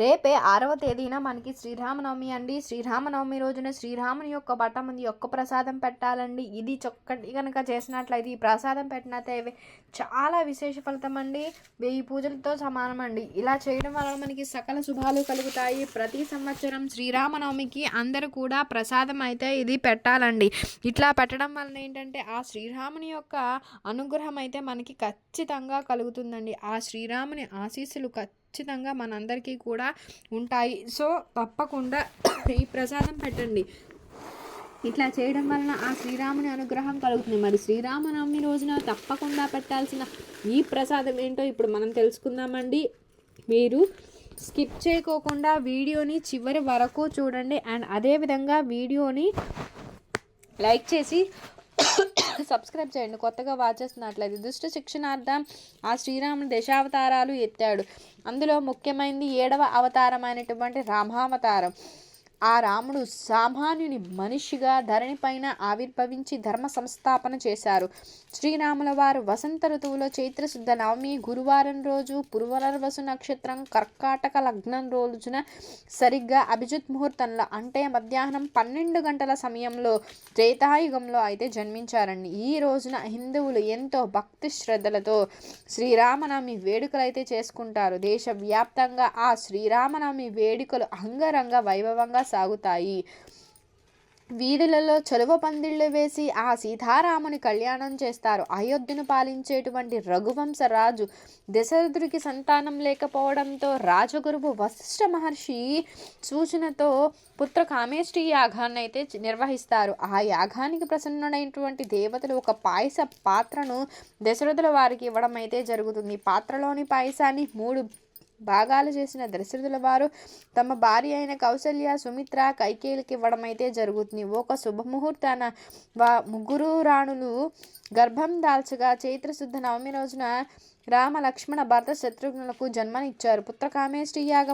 రేపే ఆరవ తేదీన మనకి శ్రీరామనవమి అండి. శ్రీరామనవమి రోజున శ్రీరాముని యొక్క పట్టం ముందు ఒక్క ప్రసాదం పెట్టాలండి. ఇది చొక్కటి కనుక చేసినట్లయితే ఈ ప్రసాదం పెట్టినట్లయితే చాలా విశేష ఫలితం అండి. వెయ్యి పూజలతో సమానం అండి. ఇలా చేయడం వలన మనకి సకల శుభాలు కలుగుతాయి. ప్రతి సంవత్సరం శ్రీరామనవమికి అందరూ కూడా ప్రసాదం అయితే ఇది పెట్టాలండి. ఇట్లా పెట్టడం వలన ఏంటంటే ఆ శ్రీరాముని యొక్క అనుగ్రహం అయితే మనకి ఖచ్చితంగా కలుగుతుందండి. ఆ శ్రీరాముని ఆశీస్సులు ఖచ్చితంగా ఖచ్చితంగా మనందరికీ కూడా ఉంటాయి. సో తప్పకుండా ఈ ప్రసాదం పెట్టండి. ఇట్లా చేయడం వలన ఆ శ్రీరాముని అనుగ్రహం కలుగుతుంది. మరి శ్రీరామనవమి రోజున తప్పకుండా పెట్టాల్సిన ఈ ప్రసాదం ఏంటో ఇప్పుడు మనం తెలుసుకుందామండి. మీరు స్కిప్ చేయకోకుండా వీడియోని చివరి వరకు చూడండి. అండ్ అదేవిధంగా వీడియోని లైక్ చేసి సబ్స్క్రైబ్ చేయండి. కొత్తగా వాచ్ చేస్తున్నట్లయితే దుష్ట శిక్షణార్థం ఆ శ్రీరాముని దశావతారాలు ఎత్తాడు. అందులో ముఖ్యమైనది ఏడవ అవతారం అయినటువంటి రామావతారం. ఆ రాముడు సామాన్యుని మనిషిగా ధరణిపైన ఆవిర్భవించి ధర్మ సంస్థాపన చేశారు. శ్రీరాముల వారు వసంత ఋతువులో చైత్రశుద్ధ నవమి గురువారం రోజు పురువరవసు నక్షత్రం కర్కాటక లగ్నం రోజున సరిగ్గా అభిజిత్ ముహూర్తంలో అంటే మధ్యాహ్నం పన్నెండు గంటల సమయంలో త్రేతాయుగంలో అయితే జన్మించారండి. ఈ రోజున హిందువులు ఎంతో భక్తి శ్రద్ధలతో శ్రీరామనవమి వేడుకలు అయితే చేసుకుంటారు. దేశవ్యాప్తంగా ఆ శ్రీరామనవమి వేడుకలు అంగరంగ వైభవంగా సాగుతాయి. వీధులలో చలువ పందిళ్ళు వేసి ఆ సీతారాముని కళ్యాణం చేస్తారు. అయోధ్యను పాలించేటువంటి రఘువంశ రాజు దశరథుడికి సంతానం లేకపోవడంతో రాజగురువు వశిష్ఠ మహర్షి సూచనతో పుత్ర కామేష్టి యాగాన్ని అయితే నిర్వహిస్తారు. ఆ యాగానికి ప్రసన్నుడైనటువంటి దేవతలు ఒక పాయస పాత్రను దశరథుల వారికి ఇవ్వడం అయితే జరుగుతుంది. పాత్రలోని పాయసాన్ని మూడు భాగాలు చేసిన దశరథుల వారు తమ భార్య అయిన కౌసల్య సుమిత్ర కైకేయులకి ఇవ్వడం అయితే జరుగుతుంది. ఒక శుభముహూర్తాన వా ముగ్గురు రాణులు గర్భం దాల్చగా చైత్రశుద్ధ నవమి రోజున రామ లక్ష్మణ భరత శత్రుఘ్నులకు జన్మనిచ్చారు. పుత్రకామేష్టి యాగ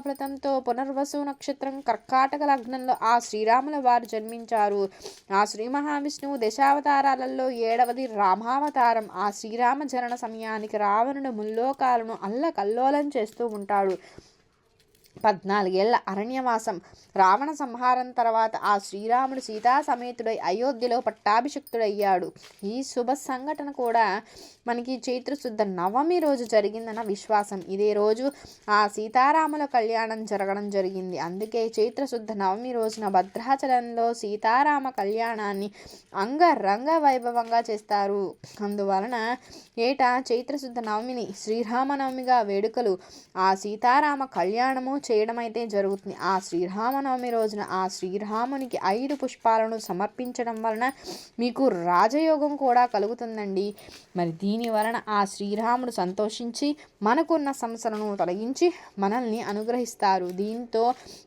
పునర్వసు నక్షత్రం కర్కాటక లగ్నంలో ఆ శ్రీరాముల వారు జన్మించారు. ఆ శ్రీ మహావిష్ణువు దశావతారాలలో ఏడవది రామావతారం. ఆ శ్రీరామ జనన సమయానికి రావణుడు ముల్లోకాలను అల్లకల్లోలం చేస్తూ ఉంటాడు. పద్నాలుగేళ్ళ అరణ్యవాసం. రావణ సంహారం తర్వాత ఆ శ్రీరాముడు సీతా సమేతుడై అయోధ్యలో పట్టాభిషిక్తుడయ్యాడు. ఈ శుభ సంఘటన కూడా మనకి చైత్రశుద్ధ నవమి రోజు జరిగిందన్న విశ్వాసం. ఇదే రోజు ఆ సీతారాముల కళ్యాణం జరగడం జరిగింది. అందుకే చైత్రశుద్ధ నవమి రోజున భద్రాచలంలో సీతారామ కళ్యాణాన్ని అంగరంగ వైభవంగా చేస్తారు. అందువలన ఏటా చైత్రశుద్ధ నవమిని శ్రీరామనవమిగా వేడుకలు ఆ సీతారామ కళ్యాణము చేయడం అయితే జరుగుతుంది. ఆ శ్రీరామనవమి రోజున ఆ శ్రీరామునికి ఐదు పుష్పాలను సమర్పించడం వలన మీకు రాజయోగం కూడా కలుగుతుందండి. మరి దీని వలన ఆ శ్రీరాముడు సంతోషించి మనకున్న సమస్యలను తొలగించి మనల్ని అనుగ్రహిస్తారు. దీంతో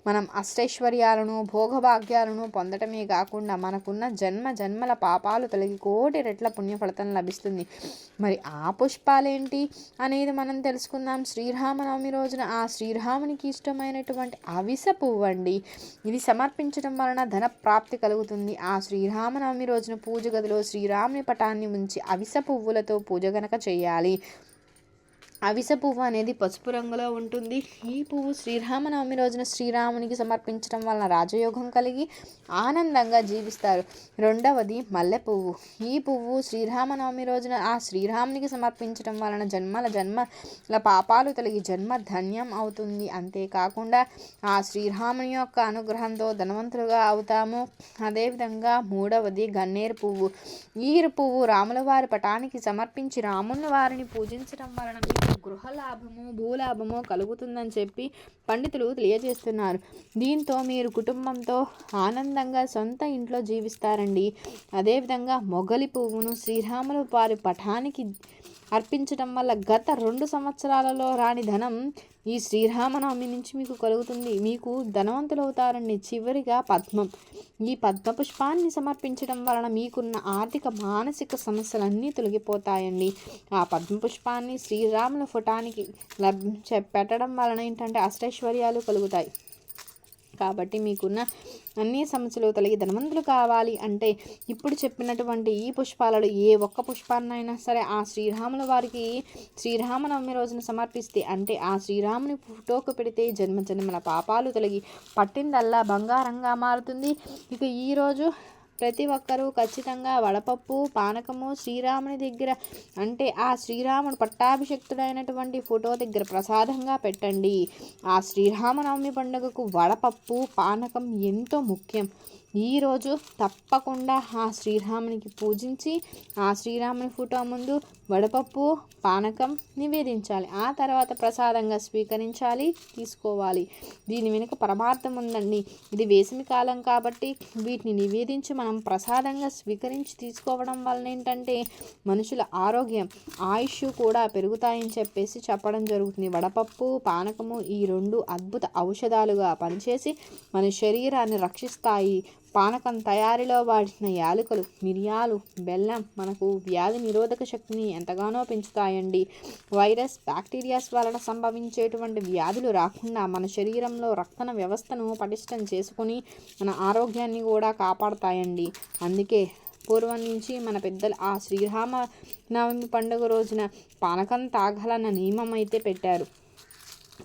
మనం అష్టైశ్వర్యాలను భోగభాగ్యాలను పొందటమే కాకుండా మనకున్న జన్మ జన్మల పాపాలు తొలగి కోటి రెట్ల పుణ్యఫలితం లభిస్తుంది. మరి ఆ పుష్పాలేంటి అనేది మనం తెలుసుకుందాం. శ్రీరామనవమి రోజున ఆ శ్రీరామునికి ఇష్టం ఇష్టమైనటువంటి అవిస పువ్వు అండి. ఇది సమర్పించడం వలన ధన ప్రాప్తి కలుగుతుంది. ఆ శ్రీరామనవమి రోజున పూజ గదిలో శ్రీరాముని పటాన్ని ఉంచి అవిస పువ్వులతో పూజ గనక చేయాలి. అవిస పువ్వు అనేది పసుపు రంగులో ఉంటుంది. ఈ పువ్వు శ్రీరామనవమి రోజున శ్రీరామునికి సమర్పించడం వలన రాజయోగం కలిగి ఆనందంగా జీవిస్తారు. రెండవది మల్లె పువ్వు. ఈ పువ్వు శ్రీరామనవమి రోజున ఆ శ్రీరామునికి సమర్పించడం వలన జన్మల జన్మల పాపాలు తొలగి జన్మ ధన్యం అవుతుంది. అంతేకాకుండా ఆ శ్రీరాముని యొక్క అనుగ్రహంతో ధనవంతులుగా అవుతాము. అదేవిధంగా మూడవది గన్నేరు పువ్వు. ఈ పువ్వు రాముల వారి పటానికి సమర్పించి రాముని వారిని పూజించడం వలన గృహ లాభము భూలాభము కలుగుతుందని చెప్పి పండితులు తెలియజేస్తున్నారు. దీంతో మీరు కుటుంబంతో ఆనందంగా సొంత ఇంట్లో జీవిస్తారండి. అదేవిధంగా మొగలి పువ్వును శ్రీరాములు వారి పఠానికి అర్పించడం వల్ల గత రెండు సంవత్సరాలలో రాని ధనం ఈ శ్రీరామనవమి నుంచి మీకు కలుగుతుంది. మీకు ధనవంతులు అవుతారండి చివరిగా పద్మం. ఈ పద్మ పుష్పాన్ని సమర్పించడం వలన మీకున్న ఆర్థిక మానసిక సమస్యలన్నీ తొలగిపోతాయండి. ఆ పద్మ పుష్పాన్ని శ్రీరాముల ఫోటానికి లభించ పెట్టడం వలన ఏంటంటే అష్టైశ్వర్యాలు కలుగుతాయి. కాబట్టి మీకున్న అన్ని సమస్యలు తొలగి ధనవంతులు కావాలి అంటే ఇప్పుడు చెప్పినటువంటి ఈ పుష్పాలలో ఏ ఒక్క పుష్పాన్నైనా సరే ఆ శ్రీరాముల వారికి శ్రీరామనవమి రోజున సమర్పిస్తే అంటే ఆ శ్రీరాముని ఫోటోకు పెడితే జన్మ జన్మల పాపాలు తొలగి పట్టిందల్లా బంగారంగా మారుతుంది. ఇక ఈరోజు ప్రతి ఒక్కరూ ఖచ్చితంగా వడపప్పు పానకము శ్రీరాముని దగ్గర అంటే ఆ శ్రీరాముడు పట్టాభిషక్తుడైనటువంటి ఫోటో దగ్గర ప్రసాదంగా పెట్టండి. ఆ శ్రీరామనవమి పండుగకు వడపప్పు పానకం ఎంతో ముఖ్యం. ఈరోజు తప్పకుండా ఆ శ్రీరామునికి పూజించి ఆ శ్రీరాముని ఫోటో ముందు వడపప్పు పానకం నివేదించాలి. ఆ తర్వాత ప్రసాదంగా స్వీకరించాలి తీసుకోవాలి. దీని వెనుక పరమార్థం ఉందండి. ఇది వేసవి కాలం కాబట్టి వీటిని నివేదించి మనం ప్రసాదంగా స్వీకరించి తీసుకోవడం వలన ఏంటంటే మనుషుల ఆరోగ్యం ఆయుష్ కూడా పెరుగుతాయని చెప్పేసి చెప్పడం జరుగుతుంది. వడపప్పు పానకము ఈ రెండు అద్భుత ఔషధాలుగా పనిచేసి మన శరీరాన్ని రక్షిస్తాయి. పానకం తయారీలో వాడిన యాలకులు మిరియాలు బెల్లం మనకు వ్యాధి నిరోధక శక్తిని ఎంతగానో పెంచుతాయండి. వైరస్ బ్యాక్టీరియాస్ వలన సంభవించేటువంటి వ్యాధులు రాకుండా మన శరీరంలో రక్తన వ్యవస్థను పటిష్టం చేసుకుని మన ఆరోగ్యాన్ని కూడా కాపాడుతాయండి. అందుకే పూర్వం నుంచి మన పెద్దలు ఆ శ్రీరామ నవమి పండుగ రోజున పానకం తాగాలన్న నియమం అయితే పెట్టారు.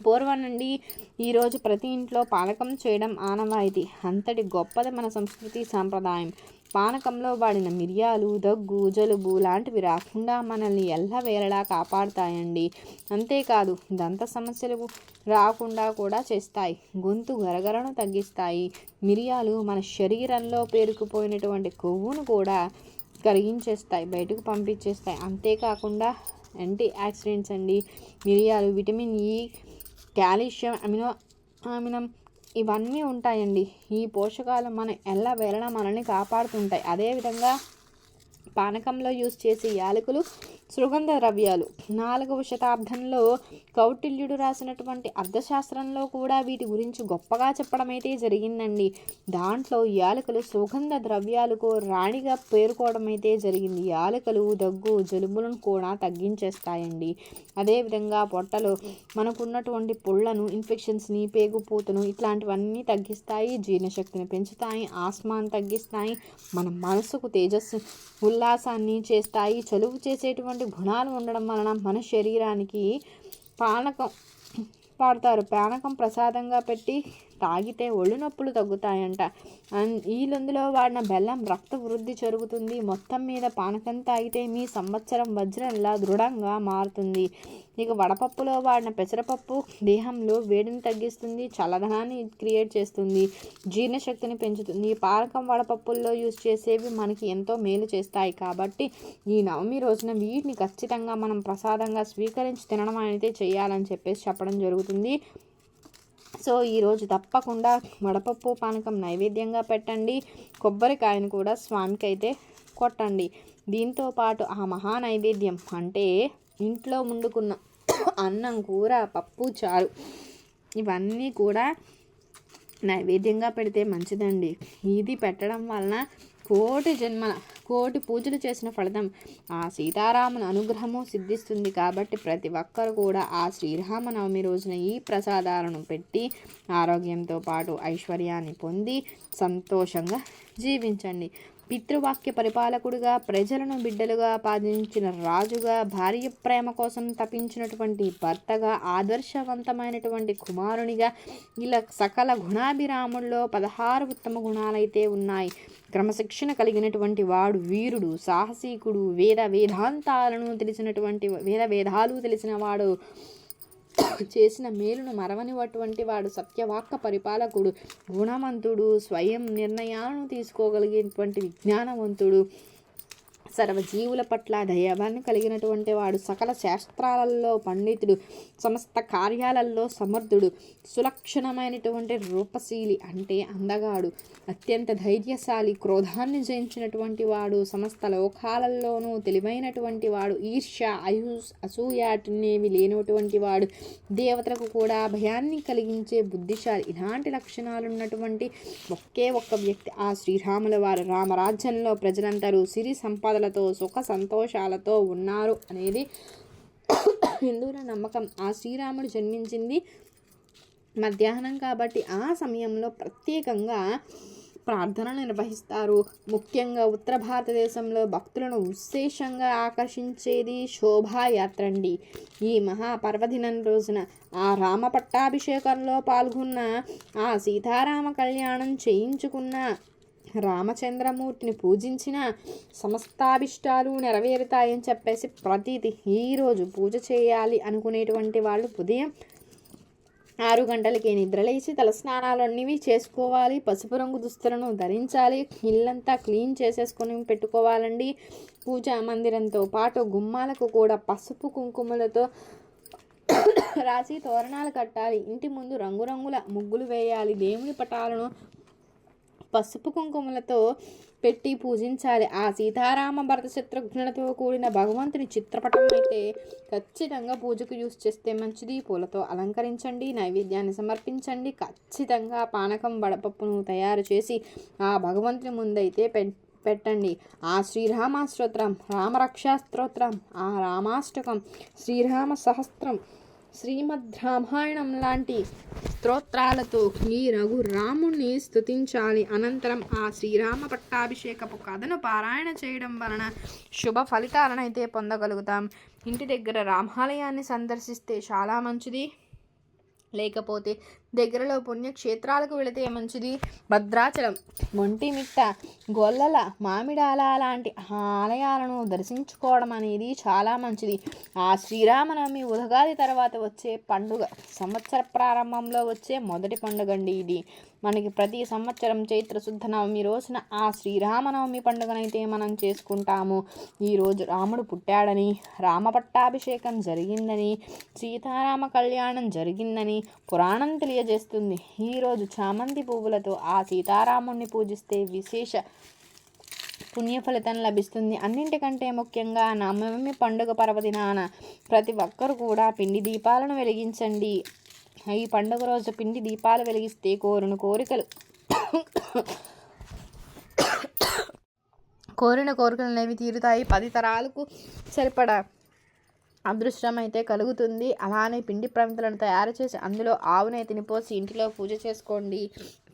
పూర్వం నుండి ఈరోజు ప్రతి ఇంట్లో పానకం చేయడం ఆనవాయితీ. అంతటి గొప్పది మన సంస్కృతి సాంప్రదాయం. పానకంలో వాడిన మిరియాలు దగ్గు జలుబు లాంటివి రాకుండా మనల్ని ఎల్లవేళలా కాపాడుతాయండి. అంతేకాదు దంత సమస్యలు రాకుండా కూడా చేస్తాయి. గొంతు గరగరను తగ్గిస్తాయి. మిరియాలు మన శరీరంలో పేరుకుపోయినటువంటి కొవ్వును కూడా కరిగించేస్తాయి బయటకు పంపించేస్తాయి. అంతేకాకుండా యాంటీ యాక్సిడెంట్స్ అండి. మిరియాలు విటమిన్ ఈ కాల్షియం అమినో అమినం ఇవన్నీ ఉంటాయండి. ఈ పోషకాలు మన ఎలా వేళ మనల్ని కాపాడుతుంటాయి. అదేవిధంగా పానకంలో యూజ్ చేసే యాలకులు సుగంధ ద్రవ్యాలు నాలుగవ శతాబ్దంలో కౌటిల్యుడు రాసినటువంటి అర్థశాస్త్రంలో కూడా వీటి గురించి గొప్పగా చెప్పడం అయితే జరిగిందండి. దాంట్లో యాలకులు సుగంధ ద్రవ్యాలకు రాణిగా పేర్కోవడం అయితే జరిగింది. యాలకులు దగ్గు జలుబులను కూడా తగ్గించేస్తాయండి. అదేవిధంగా పొట్టలో మనకున్నటువంటి పుళ్ళను ఇన్ఫెక్షన్స్ని పేగుపూతను ఇట్లాంటివన్నీ తగ్గిస్తాయి. జీర్ణశక్తిని పెంచుతాయి. ఆస్మాను తగ్గిస్తాయి. మన మనసుకు తేజస్సు ఉల్లాసాన్ని చేస్తాయి. చలువు చేసేటువంటి గుణాలు ఉండడం వలన మన శరీరానికి పానకం పాడతారు పానకం ప్రసాదంగా పెట్టి తాగితే ఒళ్ళు నొప్పులు తగ్గుతాయంట. ఈ వాడిన బెల్లం రక్త వృద్ధి జరుగుతుంది. మొత్తం మీద పానకం తాగితే మీ సంవత్సరం వజ్రంలా దృఢంగా మారుతుంది. ఇక వడపప్పులో వాడిన పెసరపప్పు దేహంలో వేడిని తగ్గిస్తుంది చల్లదనాన్ని క్రియేట్ చేస్తుంది జీర్ణశక్తిని పెంచుతుంది. ఈ పానకం వడపప్పుల్లో యూజ్ చేసేవి మనకి ఎంతో మేలు చేస్తాయి కాబట్టి ఈ నవమి రోజున వీటిని ఖచ్చితంగా మనం ప్రసాదంగా స్వీకరించి తినడం అయితే చేయాలని చెప్పేసి చెప్పడం జరుగుతుంది. సో ఈరోజు తప్పకుండా వడపప్పు పానకం నైవేద్యంగా పెట్టండి. కొబ్బరికాయను కూడా స్వామికి అయితే కొట్టండి. దీంతో పాటు ఆ మహా నైవేద్యం అంటే ఇంట్లో వండుకున్న అన్నం కూర పప్పు చారు ఇవన్నీ కూడా నైవేద్యంగా పెడితే మంచిదండి. ఇది పెట్టడం వలన కోటి జన్మల కోటి పూజలు చేసిన ఫలితం ఆ సీతారాముని అనుగ్రహము సిద్ధిస్తుంది కాబట్టి ప్రతి ఒక్కరు కూడా ఆ శ్రీరామనవమి రోజున ఈ ప్రసాదాలను పెట్టి ఆరోగ్యంతో పాటు ఐశ్వర్యాన్ని పొంది సంతోషంగా జీవించండి. పితృవాక్య పరిపాలకుడుగా ప్రజలను బిడ్డలుగా పాదించిన రాజుగా భార్య ప్రేమ కోసం తపించినటువంటి భర్తగా ఆదర్శవంతమైనటువంటి కుమారునిగా ఇలా సకల గుణాభిరాముల్లో పదహారు ఉత్తమ గుణాలైతే ఉన్నాయి. క్రమశిక్షణ కలిగినటువంటి వాడు వీరుడు సాహసీకుడు వేద వేదాంతాలను తెలిసినటువంటి వేద వేదాలు తెలిసిన వాడు చేసిన మేలును మరవనివటువంటి వాడు సత్యవాక్క పరిపాలకుడు గుణవంతుడు స్వయం నిర్ణయాలను తీసుకోగలిగేటువంటి విజ్ఞానవంతుడు. సర్వజీవుల పట్ల దయాభాన్ని కలిగినటువంటి వాడు సకల శాస్త్రాలలో పండితుడు సమస్త కార్యాలలో సమర్థుడు సులక్షణమైనటువంటి రూపశీలి అంటే అందగాడు అత్యంత ధైర్యశాలి క్రోధాన్ని జయించినటువంటి వాడు సమస్త లోకాలలోనూ తెలివైనటువంటి వాడు ఈర్ష్య అయు అసూయాటినేవి లేనటువంటి వాడు దేవతలకు కూడా భయాన్ని కలిగించే బుద్ధిశాలి. ఇలాంటి లక్షణాలు ఉన్నటువంటి ఒకే ఒక్క వ్యక్తి ఆ శ్రీరాముల వారు. రామరాజ్యంలో ప్రజలందరూ సిరి ఆశలతో సుఖ సంతోషాలతో ఉన్నారు అనేది హిందువుల నమ్మకం. ఆ శ్రీరాముడు జన్మించింది మధ్యాహ్నం కాబట్టి ఆ సమయంలో ప్రత్యేకంగా ప్రార్థనలు నిర్వహిస్తారు. ముఖ్యంగా ఉత్తర భారతదేశంలో భక్తులను విశేషంగా ఆకర్షించేది శోభాయాత్ర అండి ఈ మహాపర్వదినం రోజున ఆ రామ పట్టాభిషేకంలో పాల్గొన్న ఆ సీతారామ కళ్యాణం చేయించుకున్న రామచంద్రమూర్తిని పూజించిన సమస్తాభిష్టాలు నెరవేరుతాయని చెప్పేసి ప్రతిది ఈరోజు పూజ చేయాలి అనుకునేటువంటి వాళ్ళు ఉదయం ఆరు గంటలకి నిద్రలేచి తలస్నానాలు అన్నివి చేసుకోవాలి పసుపు రంగు దుస్తులను ధరించాలి ఇల్లంతా క్లీన్ చేసేసుకొని పెట్టుకోవాలండి. పూజా మందిరంతో పాటు గుమ్మాలకు కూడా పసుపు కుంకుమలతో రాసి తోరణాలు కట్టాలి. ఇంటి ముందు రంగురంగుల ముగ్గులు వేయాలి. దేవుని పటాలను పసుపు కుంకుమలతో పెట్టి పూజించాలి. ఆ సీతారామ భరత శత్రుఘ్నులతో కూడిన భగవంతుని చిత్రపటం అయితే ఖచ్చితంగా పూజకు యూజ్ చేస్తే మంచిది. పూలతో అలంకరించండి నైవేద్యాన్ని సమర్పించండి. ఖచ్చితంగా పానకం వడపప్పును తయారు చేసి ఆ భగవంతుని ముందైతే పె పెట్టండి. ఆ శ్రీరామ స్తోత్రం రామరక్షా స్తోత్రం ఆ రామాష్టకం శ్రీరామ సహస్రం శ్రీమద్ రామాయణం లాంటి స్తోత్రాలతో ఈ రఘు రాముణ్ణి స్తుతించాలి. అనంతరం ఆ శ్రీరామ పట్టాభిషేకపు కథను పారాయణ చేయడం వలన శుభ ఫలితాలను అయితే పొందగలుగుతాం. ఇంటి దగ్గర రామాలయాన్ని సందర్శిస్తే చాలా మంచిది. లేకపోతే దగ్గరలో పుణ్యక్షేత్రాలకు వెళితే మంచిది. భద్రాచలం. ఒంటిమిట్ట గొల్లల మామిడాల లాంటి ఆలయాలను దర్శించుకోవడం అనేది చాలా మంచిది. ఆ శ్రీరామనవమి ఉదగాది తర్వాత వచ్చే పండుగ. సంవత్సర ప్రారంభంలో వచ్చే మొదటి పండుగ అండి ఇది. మనకి ప్రతి సంవత్సరం చైత్ర శుద్ధ నవమి రోజున ఆ శ్రీరామనవమి పండుగనైతే మనం చేసుకుంటాము. ఈరోజు రాముడు పుట్టాడని రామ పట్టాభిషేకం జరిగిందని సీతారామ కళ్యాణం జరిగిందని పురాణం తెలియజేస్తుంది ఈరోజు చామంతి పువ్వులతో ఆ సీతారాముణ్ణి పూజిస్తే విశేష పుణ్య ఫలితం లభిస్తుంది. అన్నింటికంటే ముఖ్యంగా నవమి పండుగ పర్వదినాన ప్రతి ఒక్కరు కూడా పిండి దీపాలను వెలిగించండి. ఈ పండుగ రోజు పిండి దీపాలు వెలిగిస్తే కోరిన కోరికలు కోరిన కోరికలు అనేవి తీరుతాయి. పది తరాలకు సరిపడా అదృష్టం అయితే కలుగుతుంది. అలానే పిండి ప్రమిదలను తయారు చేసి అందులో ఆవునేతిని పోసి ఇంటిలో పూజ చేసుకోండి.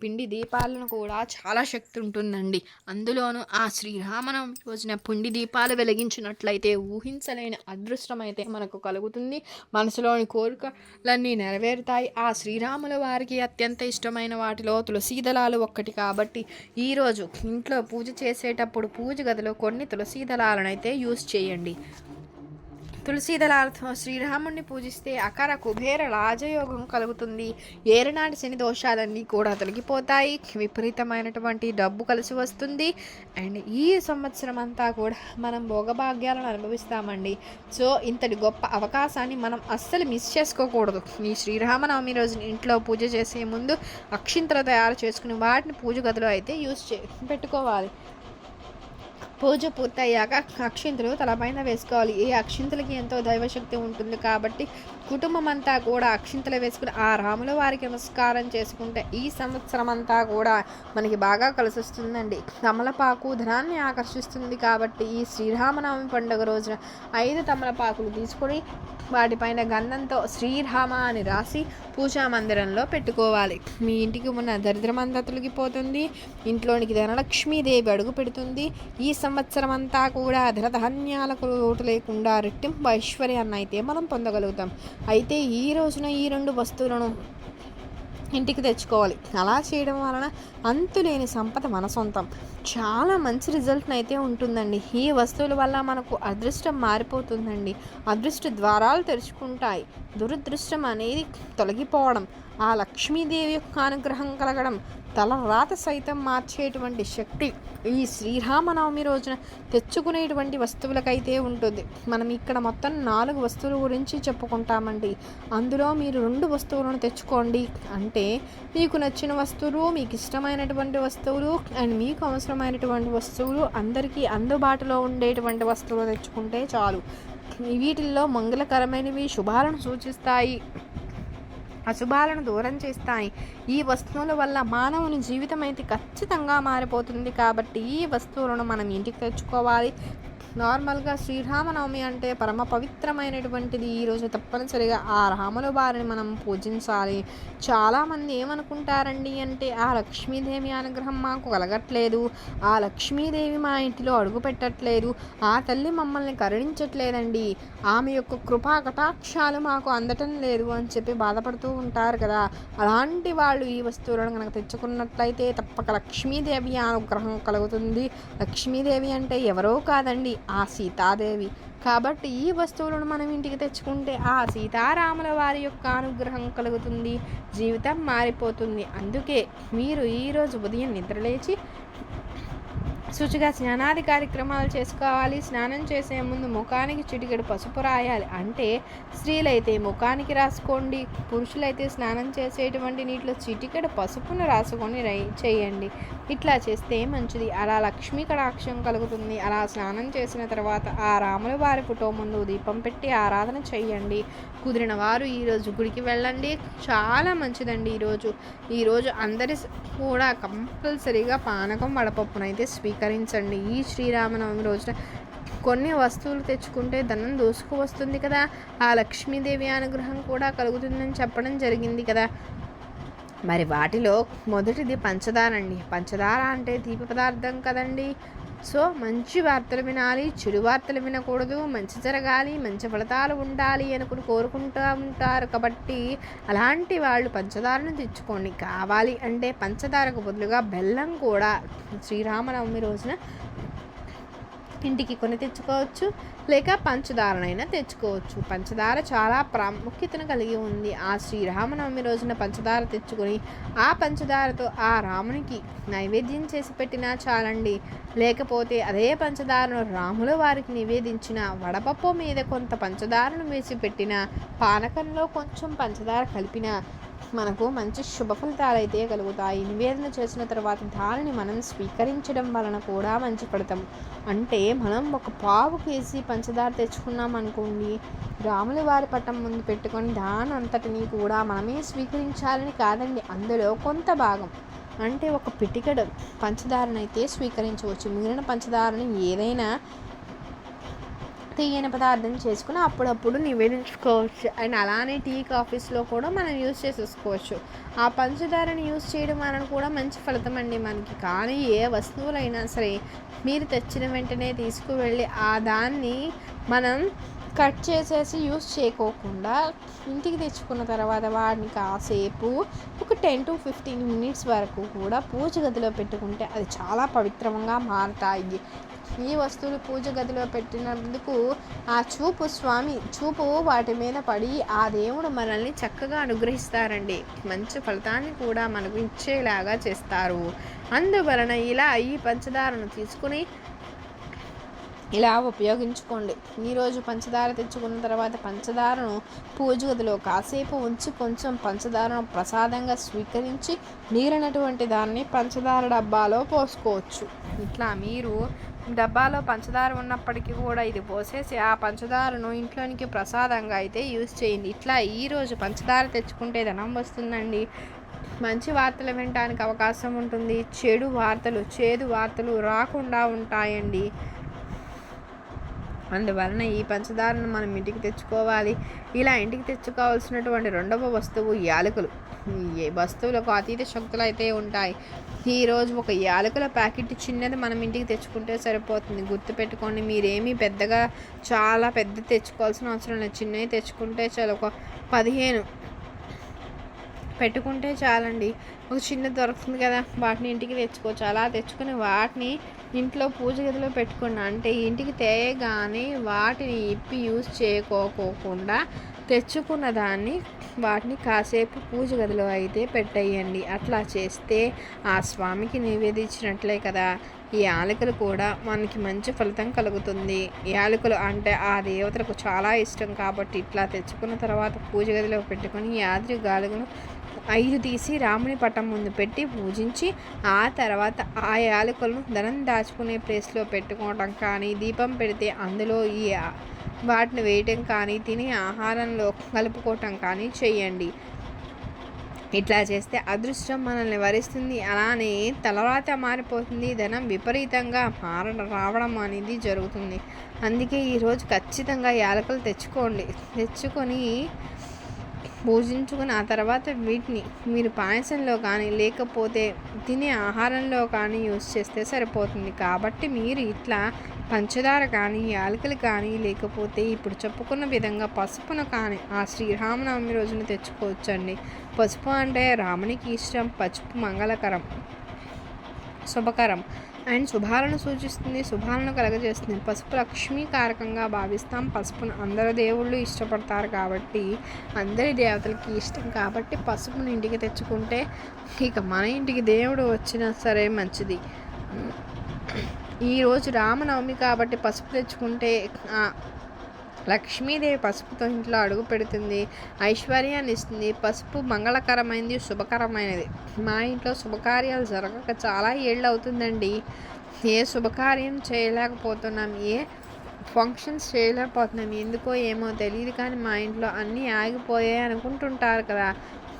పిండి దీపాలను కూడా చాలా శక్తి ఉంటుందండి. అందులోనూ ఆ శ్రీరామనవమి రోజున పిండి దీపాలు వెలిగించినట్లయితే ఊహించలేని అదృష్టం అయితే మనకు కలుగుతుంది. మనసులోని కోరికలన్నీ నెరవేరుతాయి. ఆ శ్రీరాముల వారికి అత్యంత ఇష్టమైన వాటిలో తులసీ దళాలు ఒక్కటి కాబట్టి ఈరోజు ఇంట్లో పూజ చేసేటప్పుడు పూజ గదిలో కొన్ని తులసీ దళాలను అయితే యూస్ చేయండి. తులసీ శ్రీరాముణ్ణి పూజిస్తే అకర కుబేర రాజయోగం కలుగుతుంది. ఏరనాటి శని దోషాలన్నీ కూడా తొలగిపోతాయి. విపరీతమైనటువంటి డబ్బు కలిసి వస్తుంది. అండ్ ఈ సంవత్సరం అంతా కూడా మనం భోగభాగ్యాలను అనుభవిస్తామండి. సో ఇంతటి గొప్ప అవకాశాన్ని మనం అస్సలు మిస్ చేసుకోకూడదు. ఈ శ్రీరామనవమి రోజున ఇంట్లో పూజ చేసే ముందు అక్షింతలు తయారు చేసుకుని వాటిని పూజ గదిలో అయితే యూస్ చే పెట్టుకోవాలి. పూజ పూర్తయ్యాక అక్షింతలు తలపైన వేసుకోవాలి. ఈ అక్షింతలకి ఎంతో దైవశక్తి ఉంటుంది కాబట్టి కుటుంబం అంతా కూడా అక్షింతలు వేసుకుని ఆ రాముల వారికి నమస్కారం చేసుకుంటే ఈ సంవత్సరం అంతా కూడా మనకి బాగా కలిసి వస్తుందండి తమలపాకు ధనాన్ని ఆకర్షిస్తుంది కాబట్టి ఈ శ్రీరామనవమి పండుగ రోజున ఐదు తమలపాకులు తీసుకొని వాటిపైన గంధంతో శ్రీరామ అని రాసి పూజా మందిరంలో పెట్టుకోవాలి. మీ ఇంటికి ఉన్న దరిద్రమంతా తొలగిపోతుంది ఇంట్లోనికి ధనలక్ష్మీదేవి అడుగు పెడుతుంది. ఈ సంవత్సరం అంతా కూడా ధనధాన్యాలకు లోటు లేకుండా రెట్టింపు ఐశ్వర్యాన్ని అయితే మనం పొందగలుగుతాం. అయితే ఈ రోజున ఈ రెండు వస్తువులను ఇంటికి తెచ్చుకోవాలి. అలా చేయడం వలన అంతులేని సంపద మన సొంతం. చాలా మంచి రిజల్ట్ని అయితే ఉంటుందండి. ఈ వస్తువుల వల్ల మనకు అదృష్టం మారిపోతుందండి. అదృష్ట ద్వారాలు తెరుచుకుంటాయి. దురదృష్టం అనేది తొలగిపోవడం ఆ లక్ష్మీదేవి యొక్క అనుగ్రహం కలగడం తల రాత సైతం మార్చేటువంటి శక్తి ఈ శ్రీరామనవమి రోజున తెచ్చుకునేటువంటి వస్తువులకైతే ఉంటుంది. మనం ఇక్కడ మొత్తం నాలుగు వస్తువుల గురించి చెప్పుకుంటామండి. అందులో మీరు రెండు వస్తువులను తెచ్చుకోండి. అంటే మీకు నచ్చిన వస్తువులు మీకు ఇష్టమైనటువంటి వస్తువులు అండ్ మీకు అవసరమైనటువంటి వస్తువులు అందరికీ అందుబాటులో ఉండేటువంటి వస్తువులు తెచ్చుకుంటే చాలు. వీటిల్లో మంగళకరమైనవి శుభాలను సూచిస్తాయి. అశుభాలను దూరం చేస్తాయి. ఈ వస్తువుల వల్ల మానవుని జీవితం అయితే ఖచ్చితంగా మారిపోతుంది. కాబట్టి ఈ వస్తువులను మనం ఇంటికి తెచ్చుకోవాలి. నార్మల్గా శ్రీరామనవమి అంటే పరమ పవిత్రమైనటువంటిది. ఈరోజు తప్పనిసరిగా ఆ రాముల వారిని మనం పూజించాలి. చాలామంది ఏమనుకుంటారండి అంటే ఆ లక్ష్మీదేవి అనుగ్రహం మాకు కలగట్లేదు. ఆ లక్ష్మీదేవి మా ఇంటిలో అడుగు పెట్టట్లేదు. ఆ తల్లి మమ్మల్ని కరుణించట్లేదండి. ఆమె యొక్క కృపా కటాక్షాలు మాకు అందటం లేదు అని చెప్పి బాధపడుతూ ఉంటారు కదా. అలాంటి వాళ్ళు ఈ వస్తువులను కనుక తెచ్చుకున్నట్లయితే తప్పక లక్ష్మీదేవి అనుగ్రహం కలుగుతుంది. లక్ష్మీదేవి అంటే ఎవరో కాదండి ఆ సీతాదేవి. కాబట్టి ఈ వస్తువులను మనం ఇంటికి తెచ్చుకుంటే ఆ సీతారాముల వారి యొక్క అనుగ్రహం కలుగుతుంది జీవితం మారిపోతుంది. అందుకే మీరు ఈరోజు ఉదయం నిద్రలేచి శుచిగా స్నానాది కార్యక్రమాలు చేసుకోవాలి. స్నానం చేసే ముందు ముఖానికి చిటికెడు పసుపు రాయాలి. అంటే స్త్రీలైతే ముఖానికి రాసుకోండి. పురుషులైతే స్నానం చేసేటువంటి నీటిలో చిటికెడు పసుపును రాసుకొని చేయండి. ఇట్లా చేస్తే మంచిది. అలా లక్ష్మీ కటాక్షం కలుగుతుంది. అలా స్నానం చేసిన తర్వాత ఆ రాముల వారి ఫోటో ముందు దీపం పెట్టి ఆరాధన చేయండి. కుదిరిన వారు ఈరోజు గుడికి వెళ్ళండి. చాలా మంచిదండి ఈరోజు ఈరోజు అందరి కూడా కంపల్సరీగా పానకం వడపప్పునైతే స్వీకరించండి. ఈ శ్రీరామనవమి రోజున కొన్ని వస్తువులు తెచ్చుకుంటే ధనం దోసుకు వస్తుంది కదా. ఆ లక్ష్మీదేవి అనుగ్రహం కూడా కలుగుతుందని చెప్పడం జరిగింది కదా. మరి వాటిలో మొదటిది పంచదార అండి పంచదార అంటే తీపి పదార్థం కదండి. సో మంచి వార్తలు వినాలి చెడు వార్తలు వినకూడదు మంచి జరగాలి మంచి ఫలితాలు ఉండాలి అనుకుని కోరుకుంటూ ఉంటారు. కాబట్టి అలాంటి వాళ్ళు పంచదారను తెచ్చుకోండి కావాలి అంటే పంచదారకు బదులుగా బెల్లం కూడా శ్రీరామనవమి రోజున ఇంటికి కొని తెచ్చుకోవచ్చు లేక పంచదారనైనా తెచ్చుకోవచ్చు. పంచదార చాలా ప్రాముఖ్యతను కలిగి ఉంది. ఆ శ్రీరామనవమి రోజున పంచదార తెచ్చుకొని ఆ పంచదారతో ఆ రామునికి నైవేద్యం చేసి పెట్టినా చాలండి. లేకపోతే అదే పంచదారను రాముల వారికి నివేదించిన వడపప్పు మీద కొంత పంచదారను వేసి పెట్టిన పానకంలో కొంచెం పంచదార కలిపిన మనకు మంచి శుభ ఫలితాలైతే కలుగుతాయి. నివేదన చేసిన తర్వాత దానిని మనం స్వీకరించడం వలన కూడా మంచి ఫలితం. అంటే మనం ఒక పావు కేజీ పంచదార తెచ్చుకున్నాం అనుకోండి రాముల వారి పట్టం ముందు పెట్టుకొని దాని అంతటిని కూడా మనమే స్వీకరించాలని కాదండి అందులో కొంత భాగం. అంటే ఒక పిటికడు పంచదారనైతే స్వీకరించవచ్చు. మిగిలిన పంచదారని ఏదైనా తీయని పదార్థం చేసుకుని అప్పుడప్పుడు నివేదించుకోవచ్చు. అండ్ అలానే టీ కాఫీస్లో కూడా మనం యూస్ చేసేసుకోవచ్చు. ఆ పంచదారని యూస్ చేయడం వలన కూడా మంచి ఫలితం అండి మనకి. కానీ ఏ వస్తువులైనా సరే మీరు తెచ్చిన వెంటనే తీసుకువెళ్ళి ఆ దాన్ని మనం కట్ చేసేసి యూస్ చేయకోకుండా ఇంటికి తెచ్చుకున్న తర్వాత వాడిని కాసేపు ఒక టెన్ టు ఫిఫ్టీన్ మినిట్స్ వరకు కూడా పూజ గదిలో పెట్టుకుంటే అది చాలా పవిత్రంగా మారుతాయి. ఈ వస్తువులు పూజ గదిలో పెట్టినందుకు ఆ చూపు స్వామి చూపు వాటి మీద పడి ఆ దేవుడు మనల్ని చక్కగా అనుగ్రహిస్తారండి. మంచి ఫలితాన్ని కూడా మనకు ఇచ్చేలాగా చేస్తారు. అందువలన ఇలా ఈ పంచదారను తీసుకుని ఇలా ఉపయోగించుకోండి. ఈరోజు పంచదార తెచ్చుకున్న తర్వాత పంచదారను పూజ గదిలో కాసేపు ఉంచి కొంచెం పంచదారను ప్రసాదంగా స్వీకరించి మిగిలినటువంటి దాన్ని పంచదార డబ్బాలో పోసుకోవచ్చు. ఇట్లా మీరు డబ్బాలో పంచదార ఉన్నప్పటికీ కూడా ఇది పోసేసి ఆ పంచదారను ఇంట్లోనికి ప్రసాదంగా అయితే యూజ్ చేయండి. ఇట్లా ఈరోజు పంచదార తెచ్చుకుంటే ధనం వస్తుందండి. మంచి వార్తలు వినడానికి అవకాశం ఉంటుంది. చెడు వార్తలు చేదు వార్తలు రాకుండా ఉంటాయండి. అందువలన ఈ పంచదారను మనం ఇంటికి తెచ్చుకోవాలి. ఇలా ఇంటికి తెచ్చుకోవాల్సినటువంటి రెండవ వస్తువు యాలకులు. ఏ వస్తువులకు అతీత శక్తులు అయితే ఉంటాయి ఈరోజు ఒక యాలకుల ప్యాకెట్ చిన్నది మనం ఇంటికి తెచ్చుకుంటే సరిపోతుంది. గుర్తుపెట్టుకోండి మీరేమీ పెద్దగా చాలా పెద్ద తెచ్చుకోవాల్సిన అవసరం లేదు. చిన్నవి తెచ్చుకుంటే చాలా ఒక పదిహేను పెట్టుకుంటే చాలండి. ఒక చిన్న దొరుకుతుంది కదా వాటిని ఇంటికి తెచ్చుకోవచ్చు. అలా తెచ్చుకుని వాటిని ఇంట్లో పూజ గదిలో పెట్టుకున్న. అంటే ఇంటికి తేయగానే వాటిని ఇప్పి యూజ్ చేయకోకుండా తెచ్చుకున్న దాన్ని వాటిని కాసేపు పూజ గదిలో అయితే పెట్టేయండి. అట్లా చేస్తే ఆ స్వామికి నివేదించినట్లే కదా. ఈ యాలకులు కూడా మనకి మంచి ఫలితం కలుగుతుంది. యాలకులు అంటే ఆ దేవతలకు చాలా ఇష్టం కాబట్టి ఇట్లా తెచ్చుకున్న తర్వాత పూజ గదిలో పెట్టుకొని యాద్రి గాలుగును ఐదు తీసి రాముని పటం ముందు పెట్టి పూజించి ఆ తర్వాత ఆ యాలకులను ధనం దాచుకునే ప్లేస్లో పెట్టుకోవటం కానీ దీపం పెడితే అందులో ఈ వాటిని వేయటం కానీ తిని ఆహారంలో కలుపుకోవటం కానీ చేయండి. ఇట్లా చేస్తే అదృష్టం మనల్ని వరిస్తుంది. అలానే తలరాత మారిపోతుంది. ధనం విపరీతంగా మారడం రావడం అనేది జరుగుతుంది. అందుకే ఈరోజు ఖచ్చితంగా యాలకులు తెచ్చుకోండి. తెచ్చుకొని భోజించుకుని ఆ తర్వాత వీటిని మీరు పాయసంలో కానీ లేకపోతే తినే ఆహారంలో కానీ యూస్ చేస్తే సరిపోతుంది. కాబట్టి మీరు ఇట్లా పంచదార కానీ యాలకులు కానీ లేకపోతే ఇప్పుడు చెప్పుకున్న విధంగా పసుపును కానీ ఆ శ్రీరామనవమి రోజున తెచ్చుకోవచ్చండి. పసుపు అంటే రామునికి ఇష్టం పసుపు మంగళకరం శుభకరం. అండ్ శుభాలను సూచిస్తుంది శుభాలను కలగజేస్తుంది. పసుపు లక్ష్మీ కారకంగా భావిస్తాం. పసుపును అందరు దేవుళ్ళు ఇష్టపడతారు కాబట్టి అందరి దేవతలకి ఇష్టం కాబట్టి పసుపుని ఇంటికి తెచ్చుకుంటే ఇక మన ఇంటికి దేవుడు వచ్చినా సరే మంచిది. ఈరోజు రామనవమి కాబట్టి పసుపు తెచ్చుకుంటే లక్ష్మీదేవి పసుపుతో ఇంట్లో అడుగు పెడుతుంది. ఐశ్వర్యాన్ని ఇస్తుంది. పసుపు మంగళకరమైనది శుభకరమైనది. మా ఇంట్లో శుభకార్యాలు జరగక చాలా ఏళ్ళు అవుతుందండి. ఏ శుభకార్యం చేయలేకపోతున్నాం. ఏ ఫంక్షన్స్ చేయలేకపోతున్నాం. ఎందుకో ఏమో తెలియదు కానీ మా ఇంట్లో అన్నీ ఆగిపోయాయి అనుకుంటుంటారు కదా.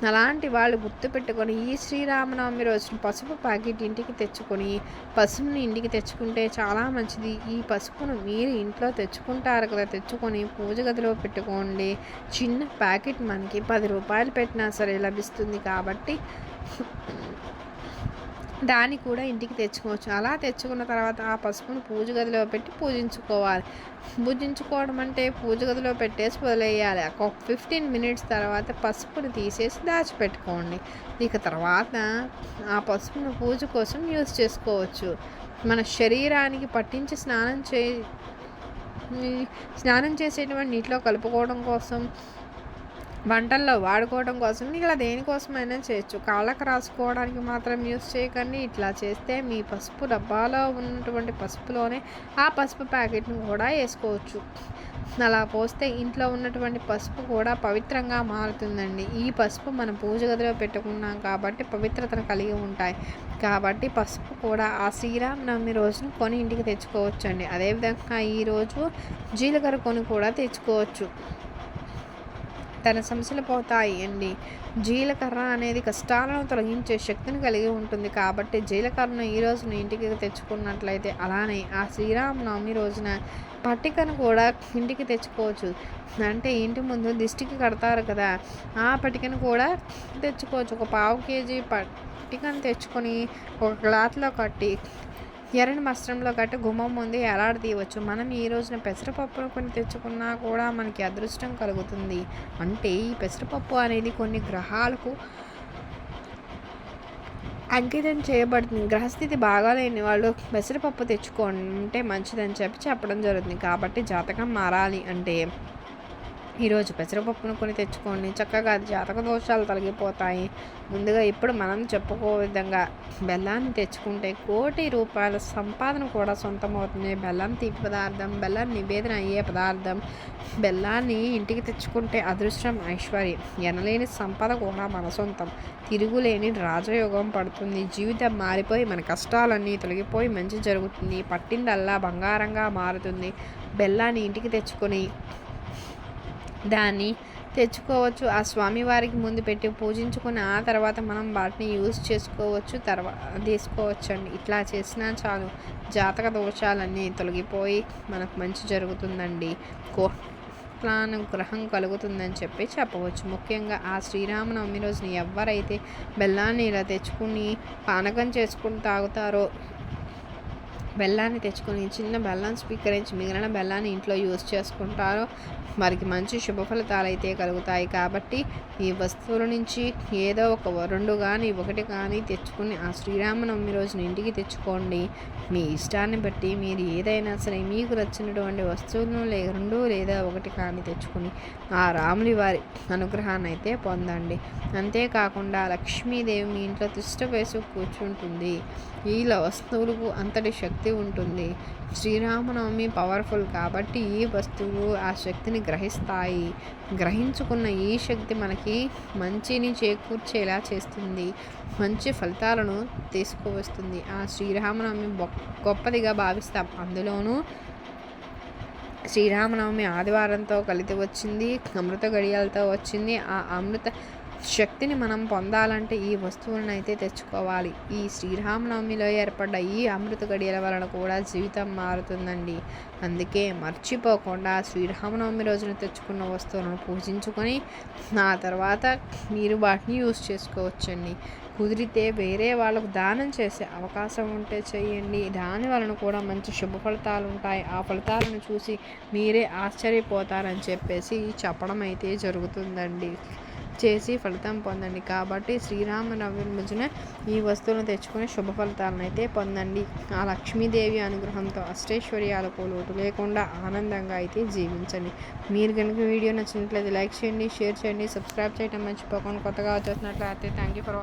అలాంటి వాళ్ళు గుర్తుపెట్టుకొని ఈ శ్రీరామనవమి రోజున పసుపు ప్యాకెట్ ఇంటికి తెచ్చుకొని పసుపుని ఇంటికి తెచ్చుకుంటే చాలా మంచిది. ఈ పసుపును మీరు ఇంట్లో తెచ్చుకుంటారు కదా తెచ్చుకొని పూజ గదిలో పెట్టుకోండి. చిన్న ప్యాకెట్ మనకి పది రూపాయలు పెట్టినా సరే లభిస్తుంది కాబట్టి దాన్ని కూడా ఇంటికి తెచ్చుకోవచ్చు. అలా తెచ్చుకున్న తర్వాత ఆ పసుపును పూజ గదిలో పెట్టి పూజించుకోవాలి. పూజించుకోవడం అంటే పూజ గదిలో పెట్టేసి వదిలేయాలి. ఒక ఫిఫ్టీన్ మినిట్స్ తర్వాత పసుపును తీసేసి దాచిపెట్టుకోండి. ఇక తర్వాత ఆ పసుపును పూజ కోసం యూజ్ చేసుకోవచ్చు. మన శరీరానికి పట్టించి స్నానం చే స్నానం చేసేటువంటి నీటిలో కలుపుకోవడం కోసం వంటల్లో వాడుకోవడం కోసం ఇలా దేనికోసమైనా చేయొచ్చు. కాళ్ళకు రాసుకోవడానికి మాత్రం యూస్ చేయకండి. ఇట్లా చేస్తే మీ పసుపు డబ్బాలో ఉన్నటువంటి పసుపులోనే ఆ పసుపు ప్యాకెట్ని కూడా వేసుకోవచ్చు. అలా పోస్తే ఇంట్లో ఉన్నటువంటి పసుపు కూడా పవిత్రంగా మారుతుందండి. ఈ పసుపు మనం పూజ గదిలో పెట్టుకున్నాం కాబట్టి పవిత్రతను కలిగి ఉంటాయి. కాబట్టి పసుపు కూడా ఆ శ్రీరామనవమి రోజున కొని ఇంటికి తెచ్చుకోవచ్చండి. అదేవిధంగా ఈరోజు జీలకర్ర కొని కూడా తెచ్చుకోవచ్చు. తన సమస్యలు పోతాయి అండి. జీలకర్ర అనేది కష్టాలను తొలగించే శక్తిని కలిగి ఉంటుంది. కాబట్టి జీలకర్రను ఈ రోజున ఇంటికి తెచ్చుకున్నట్లయితే అలానే ఆ శ్రీరామనవమి రోజున పట్టికను కూడా ఇంటికి తెచ్చుకోవచ్చు. అంటే ఇంటి ముందు దిష్టికి కడతారు కదా ఆ పట్టికను కూడా తెచ్చుకోవచ్చు. ఒక పావు కేజీ పట్టికను తెచ్చుకొని ఒక క్లాత్లో కట్టి ఎర్రని వస్త్రంలో గట్టి గుమ్మం ముందు తీయవచ్చు? మనం ఈ రోజున పెసరపప్పును కొన్ని తెచ్చుకున్నా కూడా మనకి అదృష్టం కలుగుతుంది. అంటే ఈ పెసరపప్పు అనేది కొన్ని గ్రహాలకు అంకితం చేయబడుతుంది. గ్రహస్థితి బాగాలేని వాళ్ళు పెసరపప్పు తెచ్చుకుంటే మంచిదని చెప్పి చెప్పడం జరుగుతుంది. కాబట్టి జాతకం మారాలి అంటే ఈరోజు పెసరపప్పును కొని తెచ్చుకోండి. చక్కగా జాతక దోషాలు తొలగిపోతాయి. ముందుగా ఇప్పుడు మనం చెప్పుకో విధంగా బెల్లాన్ని తెచ్చుకుంటే కోటి రూపాయల సంపాదన కూడా సొంతమవుతుంది. బెల్లం తీపి పదార్థం బెల్లం నివేదన అయ్యే పదార్థం బెల్లాన్ని ఇంటికి తెచ్చుకుంటే అదృష్టం ఐశ్వర్యం. ఎనలేని సంపద కూడా మన సొంతం. తిరుగులేని రాజయోగం పడుతుంది. జీవితం మారిపోయి మన కష్టాలన్నీ తొలగిపోయి మంచి జరుగుతుంది. పట్టిందల్లా బంగారంగా మారుతుంది. బెల్లాన్ని ఇంటికి తెచ్చుకొని దాన్ని తెచ్చుకోవచ్చు. ఆ స్వామివారికి ముందు పెట్టి పూజించుకుని ఆ తర్వాత మనం వాటిని యూజ్ చేసుకోవచ్చు తర్వాత తీసుకోవచ్చు అండి ఇట్లా చేసినా చాలు. జాతక దోషాలన్నీ తొలగిపోయి మనకు మంచి జరుగుతుందండి. గ్రహం కలుగుతుందని చెప్పి చెప్పవచ్చు. ముఖ్యంగా ఆ శ్రీరామనవమి రోజున ఎవరైతే బెల్లాన్ని ఇలా తెచ్చుకుని పానకం చేసుకుని తాగుతారో బెల్లాన్ని తెచ్చుకొని చిన్న బెల్లం స్వీకరించి మిగిలిన బెల్లాన్ని ఇంట్లో యూజ్ చేసుకుంటారో వారికి మంచి శుభ అయితే కలుగుతాయి. కాబట్టి ఈ వస్తువుల నుంచి ఏదో ఒక రెండు కానీ ఒకటి కానీ తెచ్చుకుని ఆ శ్రీరామనవమి రోజున ఇంటికి తెచ్చుకోండి. మీ ఇష్టాన్ని బట్టి మీరు ఏదైనా సరే మీకు నచ్చినటువంటి వస్తువులను లే రెండు లేదా ఒకటి కానీ తెచ్చుకుని ఆ రాముని వారి అనుగ్రహాన్ని అయితే పొందండి. అంతేకాకుండా లక్ష్మీదేవి మీ ఇంట్లో తిష్ట వేసి కూర్చుంటుంది. ఇలా వస్తువులకు అంతటి శక్తి ఉంటుంది. శ్రీరామనవమి పవర్ఫుల్ కాబట్టి ఈ వస్తువు ఆ శక్తిని గ్రహిస్తాయి. గ్రహించుకున్న ఈ శక్తి మనకి మంచిని చేకూర్చేలా చేస్తుంది. మంచి ఫలితాలను తీసుకువస్తుంది. ఆ శ్రీరామనవమి గొప్పదిగా భావిస్తాం. అందులోనూ శ్రీరామనవమి ఆదివారంతో కలిసి వచ్చింది అమృత గడియాలతో వచ్చింది. ఆ అమృత శక్తిని మనం పొందాలంటే ఈ వస్తువులను అయితే తెచ్చుకోవాలి. ఈ శ్రీరామనవమిలో ఏర్పడ్డ ఈ అమృత గడియల వలన కూడా జీవితం మారుతుందండి. అందుకే మర్చిపోకుండా శ్రీరామనవమి రోజున తెచ్చుకున్న వస్తువులను పూజించుకొని ఆ తర్వాత మీరు వాటిని యూస్ చేసుకోవచ్చండి. కుదిరితే వేరే వాళ్ళకు దానం చేసే అవకాశం ఉంటే చేయండి. దాని వలన కూడా మంచి శుభ ఫలితాలు ఉంటాయి. ఆ ఫలితాలను చూసి మీరే ఆశ్చర్యపోతారని చెప్పేసి చెప్పడం అయితే జరుగుతుందండి. చేసి ఫలితం పొందండి. కాబట్టి శ్రీరామనవమి రోజున ఈ వస్తువులను తెచ్చుకుని శుభ ఫలితాలను అయితే పొందండి. ఆ లక్ష్మీదేవి అనుగ్రహంతో అష్టైశ్వర్యాలకు లోటు లేకుండా ఆనందంగా అయితే జీవించండి. మీరు కనుక వీడియో నచ్చినట్లయితే లైక్ చేయండి షేర్ చేయండి సబ్స్క్రైబ్ చేయడం మర్చిపోకుండా కొత్తగా వచ్చేసినట్లయితే థ్యాంక్ యూ ఫర్